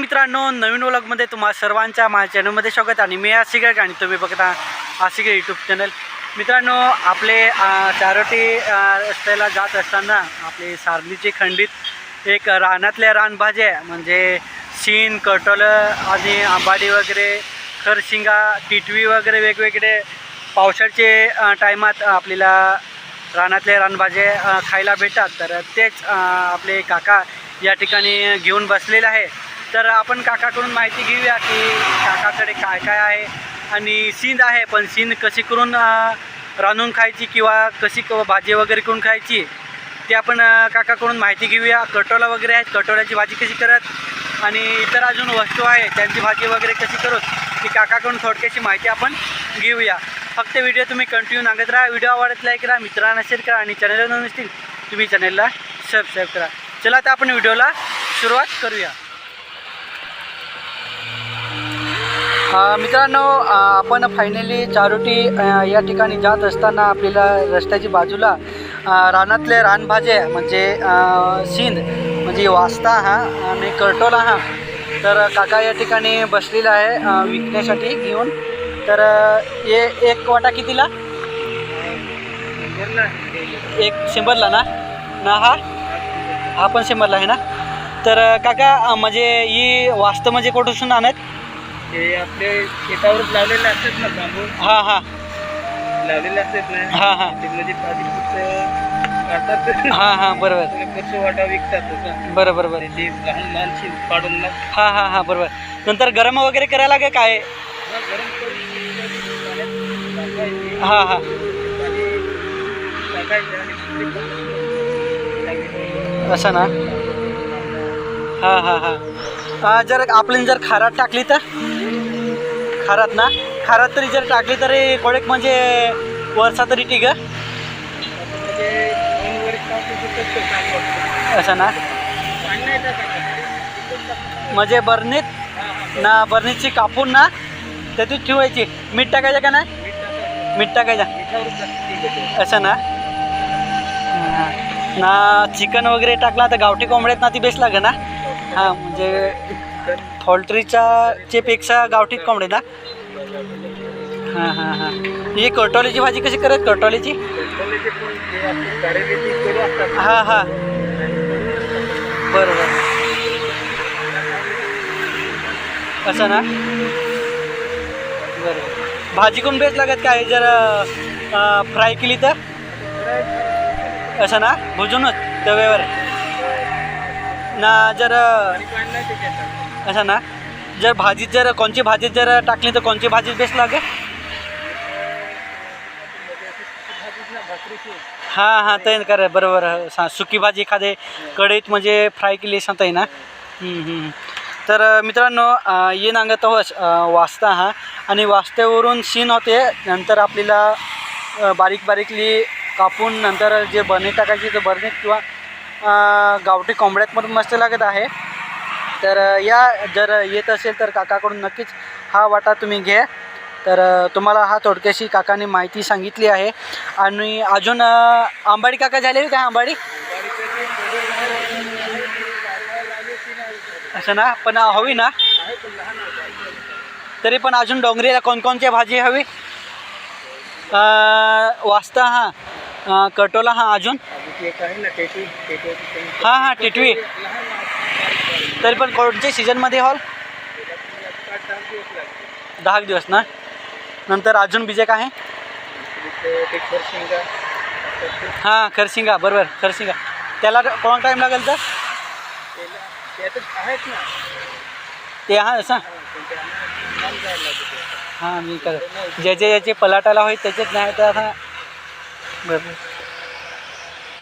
मित्रांनो नवीन व्लॉगमध्ये तुम्हा सर्वांच्या माझ्या चॅनलमध्ये स्वागत आणि मी आशिक आणि तुम्ही बघता आशिक यूट्यूब चॅनल मित्रांनो आपले चारोटी रस्त्याला जात असताना आपले सारलीचे खंडित एक रानातल्या रानभाज्या म्हणजे शीन कटोल आणि आंबाडी वगैरे खरशिंगा टिटवी वगैरे वेगवेगळे पावसाळ्याचे टायमात आपल्याला रानातले रानभाजे खायला भेटतात. तर तेच आपले काका या ठिकाणी घेऊन बसलेले आहे तर आपण काकाकडून माहिती घेऊया की काकाकडे काय काय आहे आणि सींद आहे पण सींद कशी करून रांधून खायची किंवा कशी क भाजी वगैरे करून खायची ते आपण काकाकडून माहिती घेऊया. कटोला वगैरे आहेत कटोल्याची भाजी कशी करत आणि इतर अजून वस्तू आहे त्यांची भाजी वगैरे कशी करत ती काकाकडून थोडक्याची माहिती आपण घेऊया. फक्त व्हिडिओ तुम्ही कंटिन्यू नागत राहा. व्हिडिओ आवडत लाईक करा मित्रांना शेअर करा आणि चॅनलला नसतील तुम्ही चॅनलला सबस्क्राईब करा. चला आता आपण व्हिडिओला सुरुवात करूया. मित्रांनो आपण फायनली चारोटी या ठिकाणी जात असताना आपल्याला रस्त्याची बाजूला रानातले रानभाजे म्हणजे सिंध म्हणजे वास्ता हा आणि करटोला हा. तर काका या ठिकाणी बसलेला आहे विकण्यासाठी घेऊन. तर ये एक वाटा कितीला? एक शंभरला ना? ना हा? हा पण शंभरला आहे ना? तर काका म्हणजे ही वास्त म्हणजे कुठून आणत ते आपले शेतावरच लावलेले असतात ना बांबू? हां हां. लावलेले असतात ना? हां हां. ते मध्ये पाणी काढतात हां हां बरोबर. कसं वाटा विकतात तसं. बरं बरं बरं. ते लहान लहान शिव काढून ना. हां हां हां बरोबर. नंतर गरम वगैरे करायला लागेल काय हा, गरम करून पाण्यात टाकायचे. हां हां. पाणी टाकायचं आणि ते टाकायचं. असं ना? हां हां हां. जर आपण जर खारात टाकली तर? खारात ना? खारात तरी जर टाकली तरी कोडेक म्हणजे वर्षा तरी ठीक असं ना? म्हणजे बरणीत ना बरणीची कापून ना त्यातून ठेवायची. मीठ टाकायचं का नाही? मीठ टाकायचं. असं ना? ना चिकन वगैरे टाकला तर गावठी कोंबड्यात ना ती बेस्ट लागे ना? हां म्हणजे फॉल्ट्रीच्या पोल्ट्रीच्या चे पेक्षा गावठी कोंबडे ना? हां हां हां. ही कटोलीची भाजी कशी करत कटोलीची हां हां. बरोबर असं ना? बरं. भाजी कोण बेच लागत काय? जर फ्राय केली तर? असं ना? भुजूनच तव्यावर. ना जर असं ना जर भाजीत जर कोणची भाजीत जर टाकली तर कोणची भाजी बेस्ट लागे हां हां ते कर बरोबर. सा सुकी भाजी एखादे कढईत म्हणजे फ्राय केली सांगता येईल ना? तर मित्रांनो ये नांगत आहोत अ, हो, हा. आणि वास्त्यावरून शीन होते नंतर आपल्याला बारीक बारीकली कापून नंतर जे बर्नी टाकायची ते बरणे किंवा गावठी कोंबड्यात पण मस्त लागत आहे. तर या जर येत असेल तर काकाकडून नक्कीच हा वाटा तुम्ही घ्या. तर तुम्हाला हा थोडक्याशी काकाने माहिती सांगितली आहे. आणि अजून आंबाडी काका झाले काय आंबाडी? असं ना? पण हवी ना? तरी पण अजून डोंगरीला कोणकोणची भाजी हवी? वाचता वास्ता हां. कटोला हां अजून? हां हां टिटवी. तरी पण कोणत्या सीझनमध्ये हॉल? दहा दिवस दिवस ना? नंतर अजून बीजे काय आहे? हां खरसिंगा बरोबर खरसिंगा. त्याला कोण टाईम लागेल तर? ते हां असं हा, हां मी कर ज्याचे ज्याचे पलाटाला होईल त्याचेच नाही तर आता बरोबर